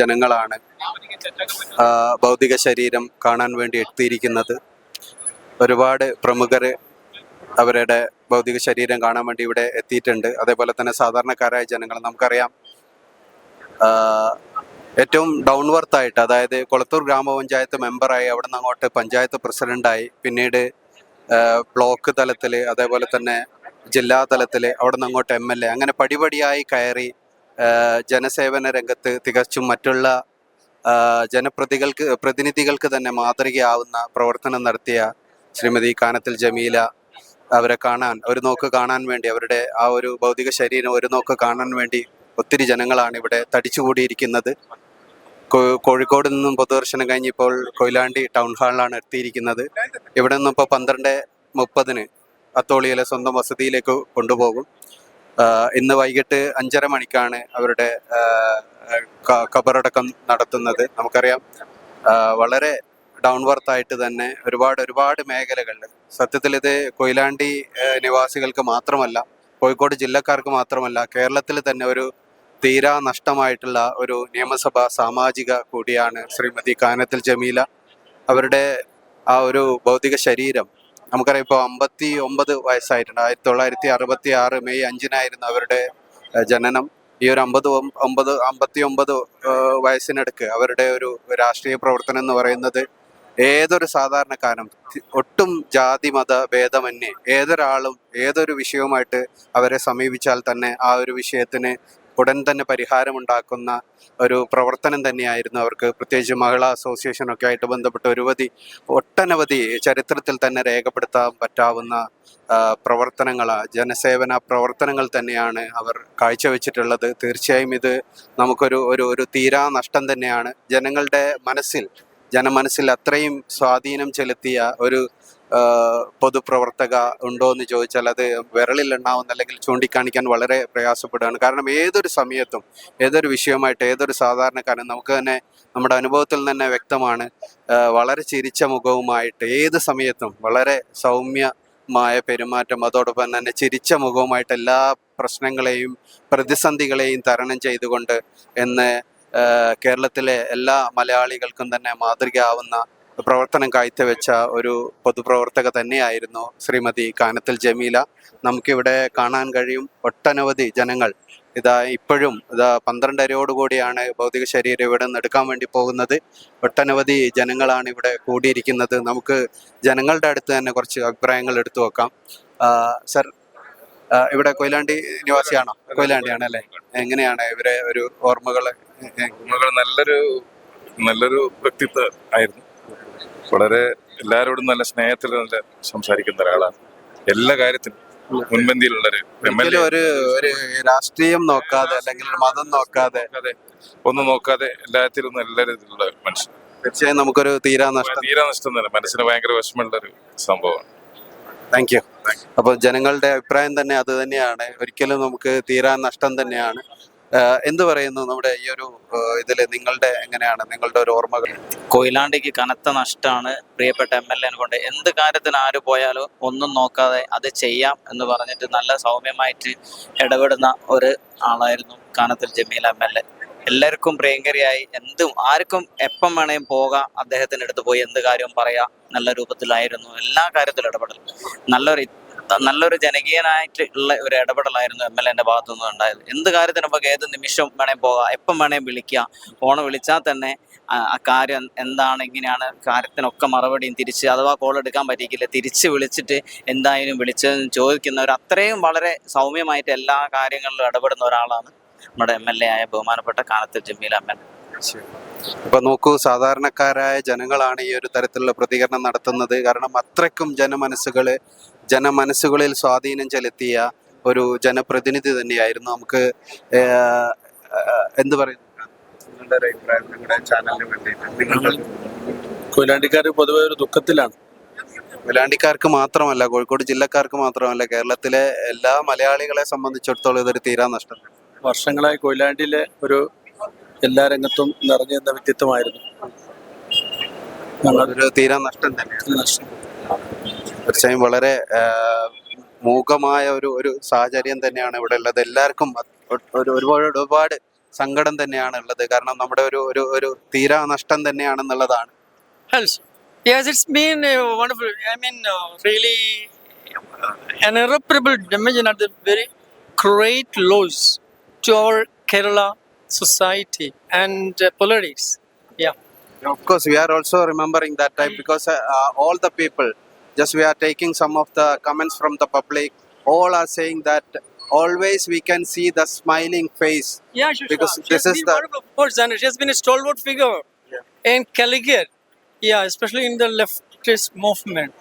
ജനങ്ങളാണ്. ഭൗതിക ശരീരം കാണാൻ വേണ്ടി എത്തിയിരിക്കുന്നത്. ഒരുപാട് പ്രമുഖർ അവരുടെ ഭൗതിക ശരീരം കാണാൻ വേണ്ടി ഇവിടെ എത്തിയിട്ടുണ്ട്. അതേപോലെ തന്നെ സാധാരണക്കാരായ ജനങ്ങൾ നമുക്കറിയാം. ഏറ്റവും ഡൗൺ വർത്തായിട്ട് അതായത് കൊളത്തൂർ ഗ്രാമപഞ്ചായത്ത് മെമ്പറായി അവിടെ നിന്ന് അങ്ങോട്ട് പഞ്ചായത്ത് പ്രസിഡന്റായി പിന്നീട് ബ്ലോക്ക് തലത്തിൽ അതേപോലെ തന്നെ ജില്ലാ തലത്തിൽ അവിടെ നിന്ന് അങ്ങോട്ട് എം എൽ എ അങ്ങനെ പടിപടിയായി കയറി ജനസേവന രംഗത്ത് തികച്ചും മറ്റുള്ള ജനപ്രതികൾക്ക് പ്രതിനിധികൾക്ക് തന്നെ മാതൃകയാവുന്ന പ്രവർത്തനം നടത്തിയ ശ്രീമതി കാനത്തിൽ ജമീല അവരെ കാണാൻ ഒരു നോക്ക് കാണാൻ വേണ്ടി അവരുടെ ആ ഒരു ഭൗതിക ശരീരം ഒരു നോക്ക് കാണാൻ വേണ്ടി ഒത്തിരി ജനങ്ങളാണ് ഇവിടെ തടിച്ചുകൂടിയിരിക്കുന്നത്. കോഴിക്കോട് നിന്നും പൊതുദർശനം കഴിഞ്ഞ് ഇപ്പോൾ കൊയിലാണ്ടി ടൗൺ ഹാളിലാണ് എത്തിയിരിക്കുന്നത്. ഇവിടെ നിന്നും ഇപ്പോൾ പന്ത്രണ്ട് മുപ്പതിന് അത്തോളിയിലെ സ്വന്തം വസതിയിലേക്ക് കൊണ്ടുപോകും. ഇന്ന് വൈകിട്ട് അഞ്ചര മണിക്കാണ് അവരുടെ ഖബറടക്കം നടത്തുന്നത്. നമുക്കറിയാം വളരെ ഡൗൺ വർത്ത് ആയിട്ട് തന്നെ ഒരുപാട് ഒരുപാട് മേഖലകളിൽ സത്യത്തിൽ ഇത് കൊയിലാണ്ടി നിവാസികൾക്ക് മാത്രമല്ല കോഴിക്കോട് ജില്ലക്കാർക്ക് മാത്രമല്ല കേരളത്തിൽ തന്നെ ഒരു തീരാ നഷ്ടമായിട്ടുള്ള ഒരു നിയമസഭാ സാമാജിക കൂടിയാണ് ശ്രീമതി കാനത്തിൽ ജമീല. അവരുടെ ആ ഒരു ഭൗതിക ശരീരം നമുക്കറിയാം ഇപ്പോൾ അമ്പത്തി ഒമ്പത് വയസ്സായിട്ടുണ്ട്. ആയിരത്തി തൊള്ളായിരത്തി അറുപത്തി ആറ് മെയ് അഞ്ചിനായിരുന്നു അവരുടെ ജനനം. ഈ ഒരു അമ്പത് ഒമ്പത് അമ്പത്തി ഒമ്പത് വയസ്സിനടുക്ക് അവരുടെ ഒരു രാഷ്ട്രീയ പ്രവർത്തനം എന്ന് പറയുന്നത് ഏതൊരു സാധാരണക്കാരനും ഒട്ടും ജാതി മത ഭേദമന്യേ ഏതൊരാളും ഏതൊരു വിഷയവുമായിട്ട് അവരെ സമീപിച്ചാൽ തന്നെ ആ ഒരു വിഷയത്തിന് ഉടൻ തന്നെ പരിഹാരമുണ്ടാക്കുന്ന ഒരു പ്രവർത്തനം തന്നെയായിരുന്നു അവർക്ക്. പ്രത്യേകിച്ച് മഹിളാ അസോസിയേഷനൊക്കെ ആയിട്ട് ബന്ധപ്പെട്ട് ഒരുപതി ഒട്ടനവധി ചരിത്രത്തിൽ തന്നെ രേഖപ്പെടുത്താൻ പറ്റാവുന്ന പ്രവർത്തനങ്ങൾ ജനസേവന പ്രവർത്തനങ്ങൾ തന്നെയാണ് അവർ കാഴ്ചവെച്ചിട്ടുള്ളത്. തീർച്ചയായും ഇത് നമുക്കൊരു ഒരു ഒരു തീരാ നഷ്ടം തന്നെയാണ്. ജനങ്ങളുടെ മനസ്സിൽ ജനമനസ്സിൽ അത്രയും സ്വാധീനം ചെലുത്തിയ ഒരു പൊതുപ്രവർത്തക ഉണ്ടോ എന്ന് ചോദിച്ചാൽ അത് വിരളിൽ എണ്ണാവുന്ന അല്ലെങ്കിൽ ചൂണ്ടിക്കാണിക്കാൻ വളരെ പ്രയാസപ്പെടുകയാണ്. കാരണം ഏതൊരു സമയത്തും ഏതൊരു വിഷയമായിട്ട് ഏതൊരു സാധാരണക്കാരൻ നമുക്ക് തന്നെ നമ്മുടെ അനുഭവത്തിൽ തന്നെ വ്യക്തമാണ് വളരെ ചിരിച്ച മുഖവുമായിട്ട് ഏത് സമയത്തും വളരെ സൗമ്യമായ പെരുമാറ്റം അതോടൊപ്പം തന്നെ ചിരിച്ച മുഖവുമായിട്ട് എല്ലാ പ്രശ്നങ്ങളെയും പ്രതിസന്ധികളെയും തരണം ചെയ്തുകൊണ്ട് എന്ന് കേരളത്തിലെ എല്ലാ മലയാളികൾക്കും തന്നെ മാതൃകയാവുന്ന പ്രവർത്തനം കാഴ്ചവെച്ച ഒരു പൊതുപ്രവർത്തക തന്നെയായിരുന്നു ശ്രീമതി കാനത്തിൽ ജമീല. നമുക്കിവിടെ കാണാൻ കഴിയും ഒട്ടനവധി ജനങ്ങൾ ഇതാ ഇപ്പോഴും ഇതാ പന്ത്രണ്ടരയോടുകൂടിയാണ് ഭൗതിക ശരീരം ഇവിടെ നിന്ന് എടുക്കാൻ വേണ്ടി പോകുന്നത്. ഒട്ടനവധി ജനങ്ങളാണ് ഇവിടെ കൂടിയിരിക്കുന്നത്. നമുക്ക് ജനങ്ങളുടെ അടുത്ത് തന്നെ കുറച്ച് അഭിപ്രായങ്ങൾ എടുത്തു വെക്കാം. സർ ഇവിടെ കൊയിലാണ്ടി നിവാസിയാണോ? കൊയിലാണ്ടിയാണ് അല്ലേ? എങ്ങനെയാണ് ഇവരെ ഒരു ഓർമ്മകൾ മകൾ നല്ലൊരു നല്ലൊരു വ്യക്തിത്വം ആയിരുന്നു. വളരെ എല്ലാവരോടും നല്ല സ്നേഹത്തിൽ നല്ല സംസാരിക്കുന്ന ഒരാളാണ്. എല്ലാ കാര്യത്തിനും മുൻപന്തിയിലുള്ളൊരു എം എൽ ഒരിക്കലും ഒരു ഒരു രാഷ്ട്രീയം നോക്കാതെ അല്ലെങ്കിൽ ഒരു മതം നോക്കാതെ അതെ ഒന്നും നോക്കാതെ എല്ലാത്തിലും നല്ല രീതിയിലുള്ള മനുഷ്യൻ. തീർച്ചയായും നമുക്കൊരു തീരാനഷ്ടം തീരാനഷ്ടം തീരാ നഷ്ടം തന്നെ മനസ്സിന് ഭയങ്കര വിഷമമുള്ള ഒരു സംഭവമാണ്. താങ്ക് യു അപ്പോൾ ജനങ്ങളുടെ അഭിപ്രായം തന്നെ അത് തന്നെയാണ്. ഒരിക്കലും നമുക്ക് തീരാ നഷ്ടം തന്നെയാണ്. എന്ത് പറയുന്നു നമ്മുടെ ഈ ഒരു ഇതിൽ നിങ്ങളുടെ എങ്ങനെയാണ്? നിങ്ങളുടെ ഒരു ഓർമ്മകൾ? കൊയിലാണ്ടിക്ക് കനത്ത നഷ്ടമാണ് പ്രിയപ്പെട്ട എം എൽ എ കൊണ്ട്. എന്ത് കാര്യത്തിന് ആര് പോയാലോ ഒന്നും നോക്കാതെ അത് ചെയ്യാം എന്ന് പറഞ്ഞിട്ട് നല്ല സൗമ്യമായിട്ട് ഇടപെടുന്ന ഒരു ആളായിരുന്നു Kanathil Jameel M L A. എല്ലാവർക്കും പ്രിയങ്കരിയായി. എന്തും ആർക്കും എപ്പം വേണേലും പോകാം. അദ്ദേഹത്തിന്റെ അടുത്ത് പോയി എന്ത് കാര്യവും പറയാം. നല്ല രൂപത്തിലായിരുന്നു. എല്ലാ കാര്യത്തിലും ഇടപെടൽ. നല്ലൊരു നല്ലൊരു ജനകീയനായിട്ട് ഉള്ള ഒരു ഇടപെടലായിരുന്നു എം എൽ എന്റെ ഭാഗത്തു നിന്ന് ഉണ്ടായത്. എന്ത് കാര്യത്തിന് ഏത് നിമിഷം വേണേ പോകാം. എപ്പം വേണേ വിളിക്കാം. ഫോൺ വിളിച്ചാൽ തന്നെ ആ കാര്യം എന്താണ് ഇങ്ങനെയാണ് കാര്യത്തിനൊക്കെ മറുപടിയും തിരിച്ച് അഥവാ കോൾ എടുക്കാൻ പറ്റിയില്ല തിരിച്ച് വിളിച്ചിട്ട് എന്തായാലും വിളിച്ചതെന്ന് ചോദിക്കുന്നവർ അത്രയും വളരെ സൗമ്യമായിട്ട് എല്ലാ കാര്യങ്ങളിലും ഇടപെടുന്ന ഒരാളാണ് നമ്മുടെ എം എൽ എ ആയ ബഹുമാനപ്പെട്ട കാനത്തിൽ ജമീൽ അമ്മൻ ഇപ്പൊ നോക്കൂ സാധാരണക്കാരായ ജനങ്ങളാണ് ഈ ഒരു തരത്തിലുള്ള പ്രതികരണം നടത്തുന്നത്. കാരണം അത്രയ്ക്കും ജനമനസ്സുകൾ ജനമനസ്സുകളിൽ സ്വാധീനം ചെലുത്തിയ ഒരു ജനപ്രതിനിധി തന്നെയായിരുന്നു നമുക്ക് എന്ത് പറയുന്നു? നിങ്ങളുടെ ഒരു അഭിപ്രായം നിങ്ങളുടെ ചാനലിന് വേണ്ടിയിട്ട് കൊയിലാണ്ടിക്കാർ പൊതുവെ ഒരു ദുഃഖത്തിലാണ്. കൊയിലാണ്ടിക്കാർക്ക് മാത്രമല്ല കോഴിക്കോട് ജില്ലക്കാർക്ക് മാത്രമല്ല കേരളത്തിലെ എല്ലാ മലയാളികളെ സംബന്ധിച്ചിടത്തോളം ഇതൊരു തീരാ നഷ്ടം. വർഷങ്ങളായി കൊയിലാണ്ടിയിലെ ഒരു എല്ലാ രംഗത്തും നിറഞ്ഞു നിന്ന വ്യക്തിത്വമായിരുന്നു. ഒരു തീരാ നഷ്ടം തന്നെ തീർച്ചയായും വളരെ മൂകമായ ഒരു ഒരു സാഹചര്യം തന്നെയാണ് ഇവിടെ ഉള്ളത്. എല്ലാവർക്കും ഒരു ഒരുപാട് ഒരുപാട് സങ്കടം തന്നെയാണ് ഉള്ളത്. കാരണം നമ്മുടെ ഒരു ഒരു ഒരു തീരാ നഷ്ടം തന്നെയാണെന്നുള്ളതാണ്. Yes, it's been a wonderful, I mean, uh, really an irreparable damage and at the very great loss to our Kerala society and uh, politics. Yeah. Of course, we are also remembering that time because uh, all the people, just we are taking some of the comments from the public, all are saying that always we can see the smiling face. Yeah, sure. Because sure. She this has is been the- of course, and she has been a stalwart figure in Calicut. Yeah, especially in the leftist movement.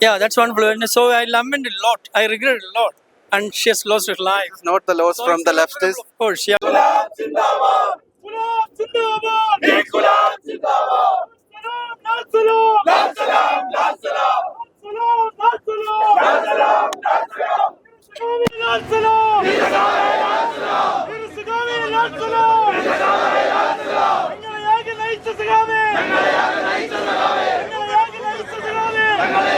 Yeah, that's wonderful. And so I lament a lot. I regret a lot and she has lost her life. It's not the loss so from the leftists. Of course, yeah. Gulab Zindabad! Gulab Zindabad! Hey, Gulab Zindabad! Salam, salam! Salam, salam! Salam, salam! Salam,